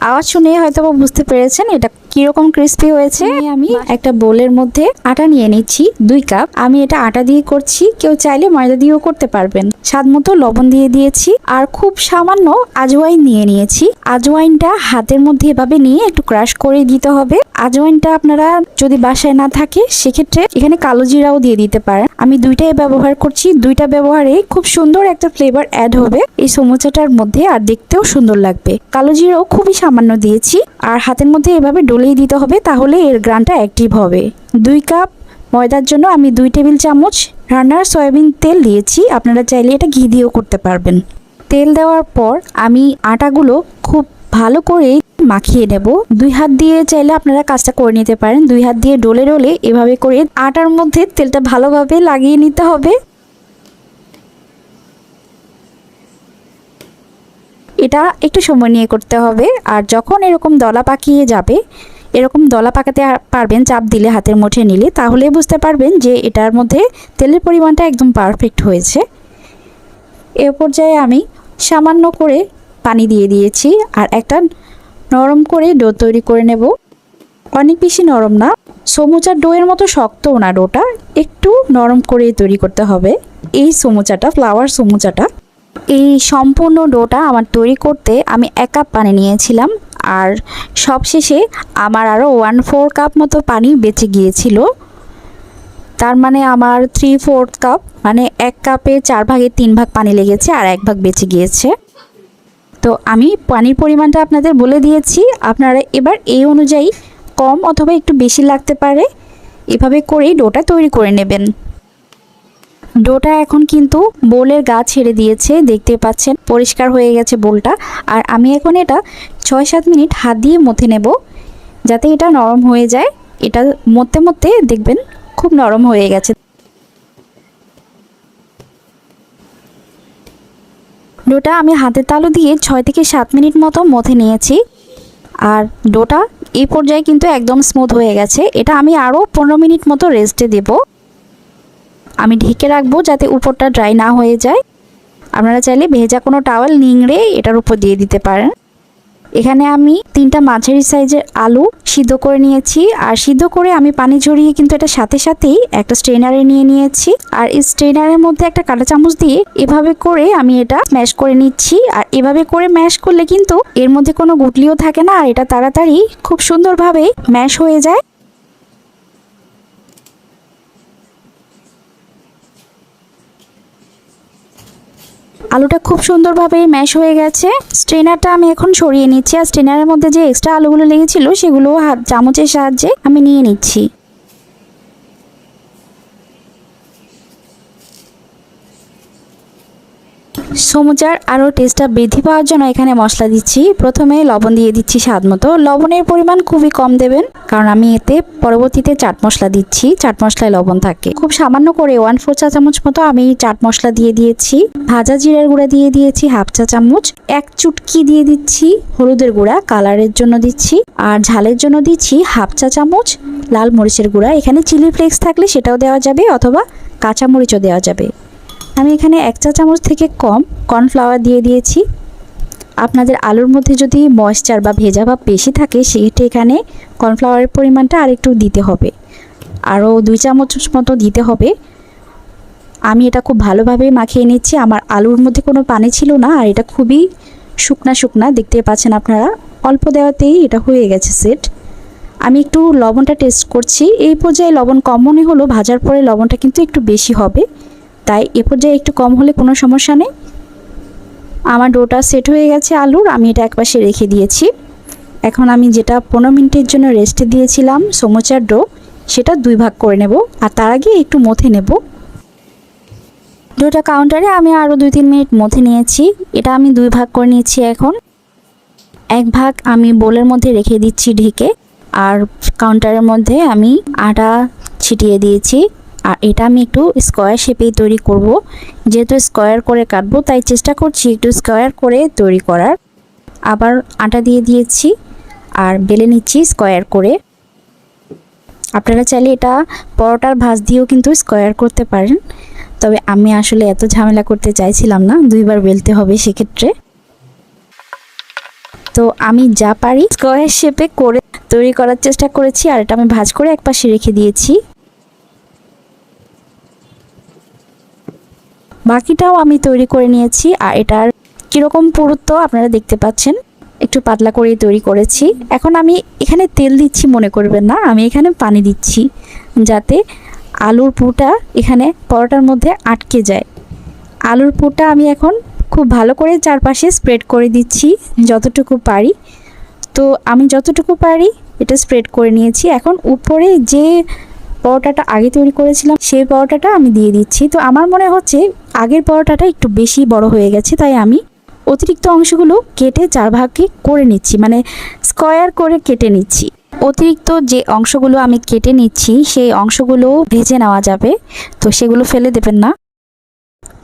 আওয়াজ শুনে হয়তো বুঝতে পেরেছেন এটা কীরকম ক্রিস্পি হয়েছে? আমি একটা বোলের মধ্যে আটা নিয়ে নিচ্ছি দুই কাপ আমি এটা আটা দিয়ে করছি কেউ চাইলে ময়দা দিয়েও করতে পারবেন। স্বাদ মতো লবণ দিয়ে দিয়েছি আর খুব সামান্য আজওয়াইন নিয়ে নিয়েছি। আজওয়াইনটা হাতের মধ্যে এভাবে নিয়ে একটু ক্রাশ করে দিতে হবে। আজওয়াইনটা আপনারা যদি বাসায় না থাকে সেক্ষেত্রে এখানে কালো জিরাও দিয়ে দিতে পারেন। আমি দুইটাই ব্যবহার করছি দুইটা ব্যবহারে খুব সুন্দর একটা ফ্লেভার অ্যাড হবে। এই সমোচাটার মধ্যে আর দেখতেও সুন্দর লাগবে। কালো জিরাও খুবই সামান্য দিয়েছি আর হাতের মধ্যে এভাবে ডলিয়ে দিতে হবে, তাহলে এর গ্রানটা অ্যাক্টিভ হবে। দুই কাপ ময়দার জন্য আমি দুই টেবিল চামচ রান্নার সয়াবিন তেল দিয়েছি, আপনারা চাইলে এটা ঘি দিয়েও করতে পারবেন। তেল দেওয়ার পর আমি আটাগুলো খুব ভালো করে মাখিয়ে নেব। দুই হাত দিয়ে চাইলে আপনারা কাজটা করে নিতে পারেন, দুই হাত দিয়ে ডলে ডলে এভাবে করে আটার মধ্যে তেলটা ভালোভাবে লাগিয়ে নিতে হবে। এটা একটু সময় নিয়ে করতে হবে, আর যখন এরকম দলা পাকিয়ে যাবে এরকম দলা পাকাতে পারবেন, চাপ দিলে হাতের মুঠে নিলে তাহলে বুঝতে পারবেন যে এটার মধ্যে তেলের পরিমাণটা একদম পারফেক্ট হয়েছে। এ পর্যায়ে আমি সামান্য করে পানি দিয়ে দিয়েছি আর একটা নরম করে ডো তৈরি করে নেব। অনেক বেশি নরম না, সমুচার ডোয়ের মতো শক্তও না ডোটা, একটু নরম করে তৈরি করতে হবে। এই সমুচাটা ফ্লাওয়ার সমুচাটা, এই সম্পূর্ণ ডোটা আমার তৈরি করতে আমি এক কাপ পানি নিয়েছিলাম। আর সবশেষে আমার আরও ওয়ান ফোর কাপ মতো পানি বেঁচে গিয়েছিল। তার মানে আমার থ্রি ফোর্থ কাপ মানে এক কাপে চার ভাগের তিন ভাগ পানি লেগেছে আর এক ভাগ বেঁচে গিয়েছে। তো আমি পানির পরিমাণটা আপনাদের বলে দিয়েছি। আপনারা এবার এই অনুযায়ী কম অথবা একটু বেশি লাগতে পারে, এভাবে করেই ডোটা তৈরি করে নেবেন। ডোটা এখন কিন্তু বোলের গা ছেড়ে দিয়েছে, দেখতে পাচ্ছেন, পরিষ্কার হয়ে গেছে বোলটা। আর আমি এখন এটা ছয় সাত মিনিট হাত দিয়ে মথে নেব। যাতে এটা নরম হয়ে যায়। এটা মতে মতে দেখবেন খুব নরম হয়ে গেছে। ডোটা আমি হাতের তালু দিয়ে ছয় থেকে সাত মিনিট মতো মথে নিয়েছি। আর ডোটা এই পর্যায়ে কিন্তু একদম স্মুথ হয়ে গেছে। এটা আমি আরও পনেরো মিনিট মতো রেস্টে দেব। আমি ঢেকে রাখব যাতে উপরটা ড্রাই না হয়ে যায়। আপনারা চাইলে ভেজা কোনো টাওয়াল নিংড়ে এটার উপর দিয়ে দিতে পারেন। এখানে আমি তিনটা মাঝারি সাইজের আলু সিদ্ধ করে নিয়েছি। আর সিদ্ধ করে আমি পানি ঝরিয়ে কিন্তু এটা সাথে সাথেই একটা স্ট্রেনারে নিয়ে নিয়েছি। আর এই স্ট্রেনারের মধ্যে একটা কাঁটা চামচ দিয়ে এভাবে করে আমি এটা ম্যাশ করে নিচ্ছি। আর এভাবে করে ম্যাশ করলে কিন্তু এর মধ্যে কোনো গুটলিও থাকে না। আর এটা তাড়াতাড়ি খুব সুন্দরভাবে ম্যাশ হয়ে যায়। আলুটা খুব সুন্দরভাবে ম্যাশ হয়ে গেছে। স্ট্রেনারটা আমি এখন সরিয়ে নিচ্ছি। আর স্ট্রেনারের মধ্যে যে এক্সট্রা আলুগুলো লেগেছিল, সেগুলো হাত চামচের সাহায্যে আমি নিয়ে নিচ্ছি। সমুচার আরও টেস্টটা বৃদ্ধি পাওয়ার জন্য এখানে মশলা দিচ্ছি। প্রথমে লবণ দিয়ে দিচ্ছি স্বাদ মতো। লবণের পরিমাণ খুবই কম দেবেন, কারণ আমি এতে পরবর্তীতে চাট মশলা দিচ্ছি, চাট মশলায় লবণ থাকে। খুব সামান্য করে ওয়ান ফোর চা চামচ মতো আমি চাট মশলা দিয়ে দিয়েছি। ভাজা জিরার গুঁড়া দিয়ে দিয়েছি হাফ চা চামচ। এক চুটকি দিয়ে দিচ্ছি হলুদের গুঁড়া, কালারের জন্য দিচ্ছি। আর ঝালের জন্য দিচ্ছি হাফ চা চামচ লাল মরিচের গুঁড়া। এখানে চিলি ফ্লেক্স থাকলে সেটাও দেওয়া যাবে অথবা কাঁচা মরিচও দেওয়া যাবে। আমি এখানে এক চা চামচ থেকে কম কর্নফ্লাওয়ার দিয়ে দিয়েছি। আপনাদের আলুর মধ্যে যদি ময়েশ্চার বা ভেজা ভাব বেশি থাকে সেক্ষেত্রে এখানে কর্নফ্লাওয়ারের পরিমাণটা আরেকটু দিতে হবে। আরও দুই চামচ মতো দিতে হবে। আমি এটা খুব ভালোভাবে মাখিয়ে নিচ্ছি। আমার আলুর মধ্যে কোনো পানি ছিল না, আর এটা খুবই শুকনা শুকনা। দেখতে পাচ্ছেন আপনারা, অল্প দেওয়াতেই এটা হয়ে গেছে সেট। আমি একটু লবণটা টেস্ট করছি। এই পর্যায়ে লবণ কম মনে হলো, ভাজার পরে লবণটা কিন্তু একটু বেশি হবে। তাই এ পর্যায়ে একটু কম হলে কোনো সমস্যা নেই। আমার ডোটা সেট হয়ে গেছে আলুর, আমি এটা একপাশে রেখে দিয়েছি। এখন আমি যেটা পনেরো মিনিটের জন্য রেস্টে দিয়েছিলাম, সমোচার ডো, সেটা দুই ভাগ করে নেব আর তার আগে একটু মথে নেব। ডোটা কাউন্টারে আমি আরও দুই তিন মিনিট মথে নিয়েছি, এটা আমি দুই ভাগ করে নিয়েছি এখন। এক ভাগ আমি বোলের মধ্যে রেখে দিচ্ছি ঢেকে, আর কাউন্টারের মধ্যে আমি আটা ছিটিয়ে দিয়েছি। আর এটা আমি একটু স্কোয়ার শেপেই তৈরি করব। যেহেতু স্কোয়ার করে কাটবো, তাই চেষ্টা করছি একটু স্কোয়ার করে তৈরি করার। আবার আটা দিয়ে দিয়েছি আর বেলে নিচ্ছি স্কোয়ার করে। আপনারা চাইলে এটা পরোটার ভাঁজ দিয়েও কিন্তু স্কোয়ার করতে পারেন। তবে আমি আসলে এত ঝামেলা করতে চাইছিলাম না, দুইবার বেলতে হবে সেক্ষেত্রে। তো আমি যা পারি স্কোয়ার শেপে করে তৈরি করার চেষ্টা করেছি আর এটা আমি ভাজ করে এক পাশে রেখে দিয়েছি। বাকিটাও আমি তৈরি করে নিয়েছি, আর এটার কীরকম পুরুত্ব আপনারা দেখতে পাচ্ছেন। একটু পাতলা করেই তৈরি করেছি। এখন আমি এখানে তেল দিচ্ছি, মনে করবেন না। আমি এখানে পানি দিচ্ছি যাতে আলুর পুটা এখানে পরোটার মধ্যে আটকে যায়। আলুর পুটা আমি এখন খুব ভালো করে চারপাশে স্প্রেড করে দিচ্ছি, যতটুকু পারি। তো আমি যতটুকু পারি এটা স্প্রেড করে নিয়েছি। এখন উপরে যে পরোটাটা আগে তৈরি করেছিলাম, সেই পরোটাটা আমি দিয়ে দিচ্ছি। তো আমার মনে হচ্ছে আগের পরোটাটা একটু বেশি বড় হয়ে গেছে, তাই আমি অতিরিক্ত অংশগুলো কেটে চার ভাগে করে নিচ্ছি মানে স্কোয়ার করে কেটে নিচ্ছি। অতিরিক্ত যে অংশগুলো আমি কেটে নিচ্ছি, সেই অংশগুলো ভেজে নেওয়া যাবে, তো সেগুলো ফেলে দেবেন না।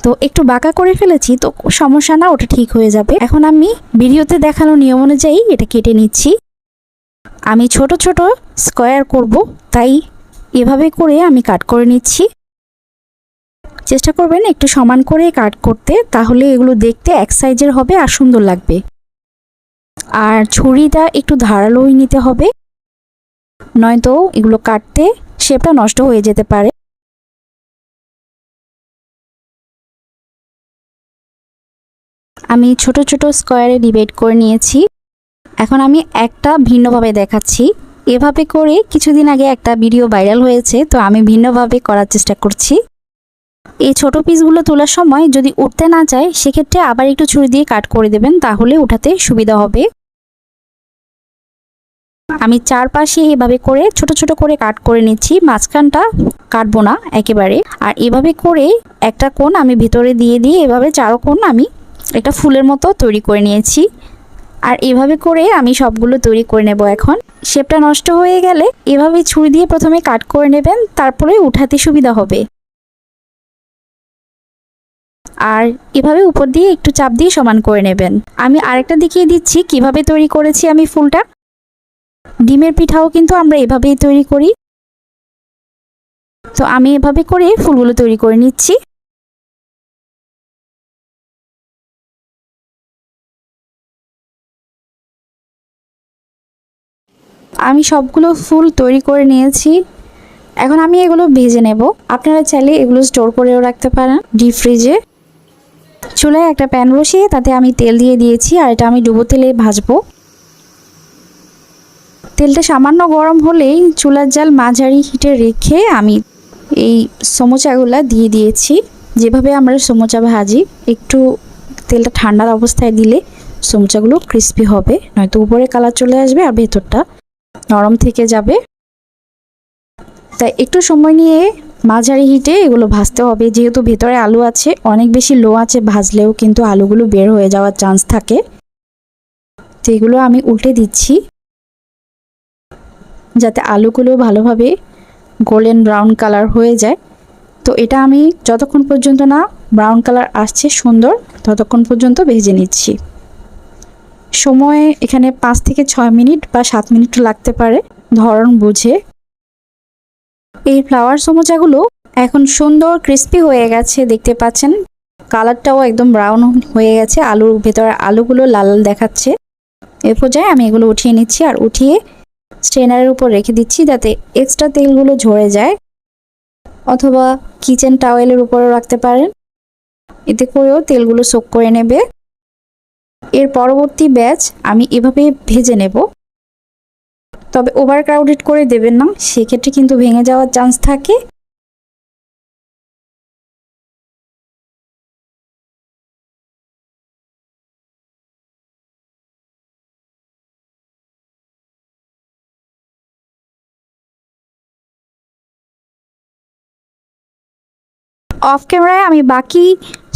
তো একটু বাঁকা করে ফেলেছি, তো সমস্যা না, ওটা ঠিক হয়ে যাবে। এখন আমি ভিডিওতে দেখানো নিয়ম অনুযায়ী এটা কেটে নিচ্ছি। আমি ছোট ছোট স্কোয়ার করব, তাই এভাবে করে আমি কাট করে নিচ্ছি। চেষ্টা করবেন একটু সমান করে কাট করতে, তাহলে এগুলো দেখতে এক সাইজের হবে আর সুন্দর লাগবে। আর ছুরিটা একটু ধারালোই নিতে হবে, নয়তো এগুলো কাটতে শেপটা নষ্ট হয়ে যেতে পারে। আমি ছোট ছোট স্কোয়ারে ডিভাইড করে নিয়েছি। এখন আমি একটা ভিন্নভাবে দেখাচ্ছি। এভাবে করে কিছুদিন আগে একটা ভিডিও ভাইরাল হয়েছে, তো আমি ভিন্নভাবে করার চেষ্টা করছি। এই ছোট পিসগুলো তোলার সময় যদি উঠতে না চায়, সেক্ষেত্রে আবার একটু ছুরি দিয়ে কাট করে দেবেন, তাহলে উঠাতে সুবিধা হবে। আমি চারপাশে এভাবে করে ছোট ছোট করে কাট করে নিচ্ছি, মাঝখানটা কাটবো না একেবারে। আর এভাবে করে একটা কোণ আমি ভিতরে দিয়ে দিয়ে এভাবে চারো কোণ আমি একটা ফুলের মতো তৈরি করে নিয়েছি। আর এভাবে করে আমি সবগুলো তৈরি করে নেব এখন। শেপটা নষ্ট হয়ে গেলে এভাবে ছুরি দিয়ে প্রথমে কাট করে নেবেন, তারপরে উঠাতে সুবিধা হবে। আর এভাবে উপর দিয়ে একটু চাপ দিয়ে সমান করে নেবেন। আমি আরেকটা দেখিয়ে দিচ্ছি, কীভাবে তৈরি করেছি আমি ফুলটা। ডিমের পিঠাও কিন্তু আমরা এভাবেই তৈরি করি। তো আমি এভাবে করে ফুলগুলো তৈরি করে নিচ্ছি। আমি সবগুলো ফুল তৈরি করে নিয়েছি। এখন আমি এগুলো ভেজে নেব। আপনারা চাইলে এগুলো স্টোর করেও রাখতে পারেন। ডিপ ফ্রিজে। চুলায় একটা প্যান বসিয়ে তাতে আমি তেল দিয়ে দিয়েছি আর এটা আমি ডুবো তেলে ভাজবো। তেলটা সামান্য গরম হলেই চুলার জাল মাঝারি হিটে রেখে আমি এই সমোচাগুলা দিয়ে দিয়েছি। যেভাবে আমরা সমোচা ভাজি, একটু তেলটা ঠান্ডার অবস্থায় দিলে সমোচাগুলো ক্রিস্পি হবে, নয়তো উপরে কালার চলে আসবে আর ভেতরটা নরম থেকে যাবে। তাই একটু সময় নিয়ে মাঝারি হিটে এগুলো ভাজতে হবে। যেহেতু ভেতরে আলু আছে, অনেক বেশি লো আছে ভাজলেও কিন্তু আলুগুলো বের হয়ে যাওয়ার চান্স থাকে। তো এগুলো আমি উল্টে দিচ্ছি। যাতে আলুগুলো ভালোভাবে গোল্ডেন ব্রাউন কালার হয়ে যায়। তো এটা আমি যতক্ষণ পর্যন্ত না ব্রাউন কালার আসছে সুন্দর, ততক্ষণ পর্যন্ত ভেজে নিচ্ছি। সময় এখানে পাঁচ থেকে ছয় মিনিট বা সাত মিনিট লাগতে পারে। ধরন বুঝে। এই ফ্লাওয়ার সমোচাগুলো এখন সুন্দর ক্রিস্পি হয়ে গেছে, দেখতে পাচ্ছেন? কালারটাও একদম ব্রাউন হয়ে গেছে, আলুর ভেতরে আলুগুলো লাল দেখাচ্ছে। এ পর্যায়ে আমি এগুলো উঠিয়ে নিচ্ছি আর উঠিয়ে স্ট্রেনারের উপর রেখে দিচ্ছি যাতে এক্সট্রা তেলগুলো ঝরে যায়। অথবা কিচেন টাওয়েলের উপরেও রাখতে পারেন। এতে করেও তেলগুলো সোক করে নেবে। এর পরবর্তী ব্যাচ আমি এভাবে ভেজে নেব। তবে ওভার ক্রাউডেড করে দেবেন না। সেক্ষেত্রে কিন্তু ভেঙে যাওয়ার চান্স থাকে। অফ ক্যামেরায় আমি বাকি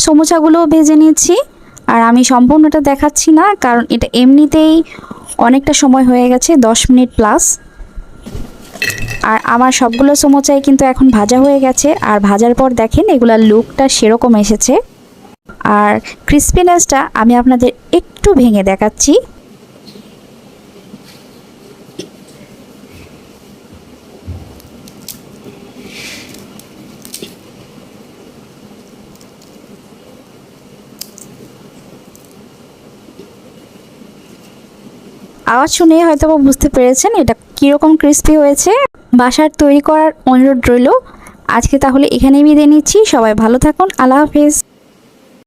সমোসাগুলোও ভেজে নিয়েছি। আর আমি সম্পূর্ণটা দেখাচ্ছি না, কারণ এটা এমনিতেই অনেকটা সময় হয়ে গেছে, দশ মিনিট প্লাস। আর আমার সবগুলো সমোচাই কিন্তু এখন ভাজা হয়ে গেছে, আর ভাজার পর দেখেন এগুলার লুকটা সেরকম এসেছে। আর ক্রিসপিনেসটা আমি আপনাদের একটু ভেঙে দেখাচ্ছি। আওয়াজ শুনে হয়তো বুঝতে পেরেছেন এটা কীরকম ক্রিস্পি হয়েছে। বাসার তৈরি করার অনুরোধ রইল। আজকে তাহলে এখানেই বিদায় নিচ্ছি। সবাই ভালো থাকুন। আল্লাহ হাফিজ।